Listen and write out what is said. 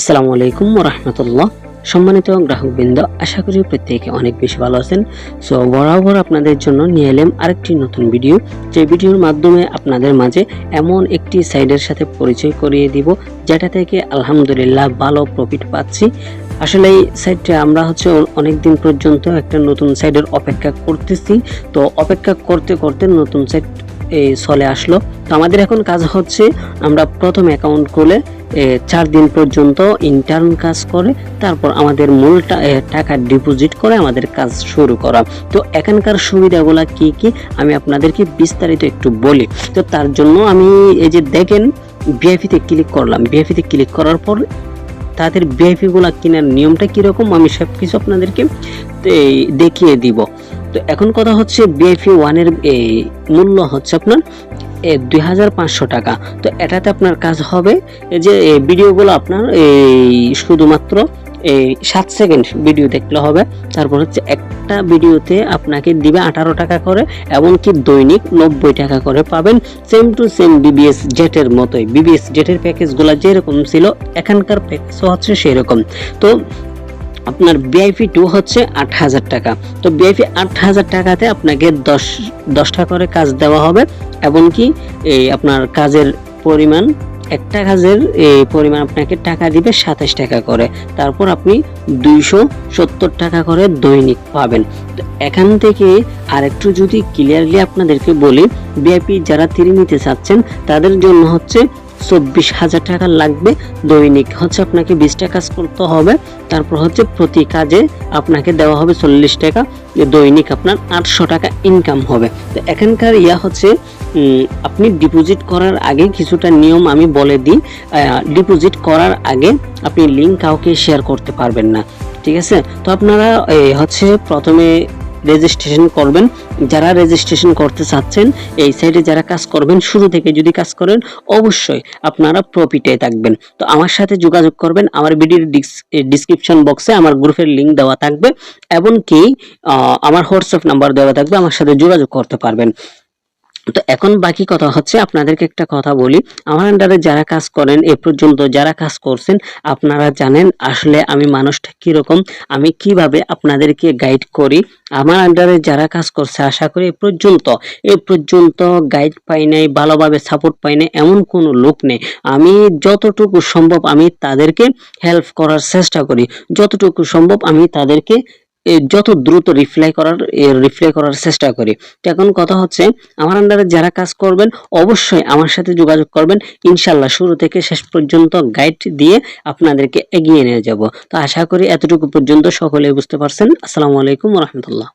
আসসালামু আলাইকুম রহমতুল্লাহ। সম্মানিত গ্রাহকবৃন্দ, আশা করি প্রত্যেকে অনেক বেশি ভালো আছেন। সো, বরাবর আপনাদের জন্য নিয়ে এলাম আরেকটি নতুন ভিডিও। যে ভিডিওর মাধ্যমে আপনাদের মাঝে এমন একটি সাইডের সাথে পরিচয় করিয়ে দিব, যেটা থেকে আলহামদুলিল্লাহ ভালো প্রফিট পাচ্ছি। আসলে এই সাইডটা আমরা হচ্ছে অনেক দিন পর্যন্ত একটা নতুন সাইডের অপেক্ষা করতেছি। তো, অপেক্ষা করতে করতে নতুন এই চলে আসলো। তো, আমাদের এখন কাজ হচ্ছে আমরা প্রথম অ্যাকাউন্ট খুলে চার দিন পর্যন্ত ইন্টার্ন কাজ করে, তারপর আমাদের মূল টাকা ডিপোজিট করে আমাদের কাজ শুরু করা। তো এখানকার সুবিধাগুলো কি কি? আমি আপনাদেরকে বিস্তারিত একটু বলি। তো তার জন্য আমি এই যে দেখেন বিআইপিতে ক্লিক করলাম। বিআইপিতে ক্লিক করার পর তাদের বিআইপি গুলা কেনার নিয়মটা কীরকম, আমি সব কিছু আপনাদেরকে দেখিয়ে দিব। তো এখন কথা হচ্ছে বিআইপি ওয়ানের মূল্য হচ্ছে আপনার দুই হাজার পাঁচশো টাকা। তো এটাতে আপনার কাজ হবে যে ভিডিওগুলো আপনার এই শুধুমাত্র এই সাত সেকেন্ড ভিডিও দেখলে হবে। তারপর হচ্ছে একটা ভিডিওতে আপনাকে দিবে আঠারো টাকা করে এমনকি দৈনিক নব্বই টাকা করে পাবেন। সেম টু সেম বিবিএস জেটের মতোই। বিবিএস জেটের প্যাকেজগুলো যেরকম ছিল, এখানকার প্যাকেজও হচ্ছে সেরকম। তো আপনার বিআইপি টু হচ্ছে আট হাজার টাকা। তো বিআইপি আট হাজার টাকাতে আপনাকে দশ, দশটা করে কাজ দেওয়া হবে এমনকি এই আপনার কাজের পরিমাণ, একটা কাজের পরিমাণ আপনাকে টাকা দিবে সাতাশ টাকা করে। তারপর আপনি দুইশো সত্তর টাকা করে দৈনিক পাবেন। তো এখান থেকে আরেকটু যদি ক্লিয়ারলি আপনাদেরকে বলি বিআইপি যারা তিরি নিতে চাচ্ছেন, তাদের জন্য হচ্ছে চব্বিশ হাজার টাকা লাগবে দৈনিক। হচ্ছে আপনাকে বিশটা কাজ করতে হবে, তারপর হচ্ছে প্রতি কাজে আপনাকে দেওয়া হবে চল্লিশ টাকা। দৈনিক আপনার আটশো টাকা ইনকাম হবে। তো এখানকার ইয়া হচ্ছে আপনি ডিপোজিট করার আগে কিছুটা নিয়ম আমি বলে দিই ডিপোজিট করার আগে আপনি লিঙ্ক কাউকে শেয়ার করতে পারবেন না। ঠিক আছে? তো আপনারা হচ্ছে প্রথমে রেজিস্ট্রেশন করবেন। যারা রেজিস্ট্রেশন করতে চাচ্ছেন এই সাইডে যারা কাজ করবেন শুরু থেকে যদি কাজ করেন অবশ্যই আপনারা প্রফিটে থাকবেন। তো আমার সাথে যোগাযোগ করবেন। আমার ভিডিওর ডিসক্রিপশন বক্সে আমার গ্রুপের লিংক দেওয়া থাকবে। এমনকি আহ, আমার হোয়াটসঅ্যাপ নাম্বার দেওয়া থাকবে। আমার সাথে যোগাযোগ করতে পারবেন। তো এখন বাকি কথা হচ্ছে আপনাদেরকে একটা কথা বলি। আমার আন্ডারে যারা কাজ করেন, এ পর্যন্ত যারা কাজ করছেন, আপনারা জানেন আসলে আমি মানুষটা কীরকম, আমি কীভাবে আপনাদেরকে গাইড করি। আমার আন্ডারে যারা কাজ করছে, আশা করি এ পর্যন্ত এ পর্যন্ত গাইড পাই নাই, ভালোভাবে সাপোর্ট পাই নাই, এমন কোনো লোক নেই। আমি যতটুকু সম্ভব আমি তাদেরকে হেল্প করার চেষ্টা করি। যতটুকু সম্ভব আমি তাদেরকে যত দ্রুত রিপ্লাই করার রিপ্লাই করার চেষ্টা করি। তো এখন কথা হচ্ছে, আমার আন্ডারে যারা কাজ করবেন, অবশ্যই আমার সাথে যোগাযোগ করবেন। ইনশাল্লাহ শুরু থেকে শেষ পর্যন্ত গাইড দিয়ে আপনাদেরকে এগিয়ে নিয়ে যাব। তো আশা করি এতটুকু পর্যন্ত সকলে বুঝতে পারছেন। আসসালামু আলাইকুম রহমতুল্লাহ।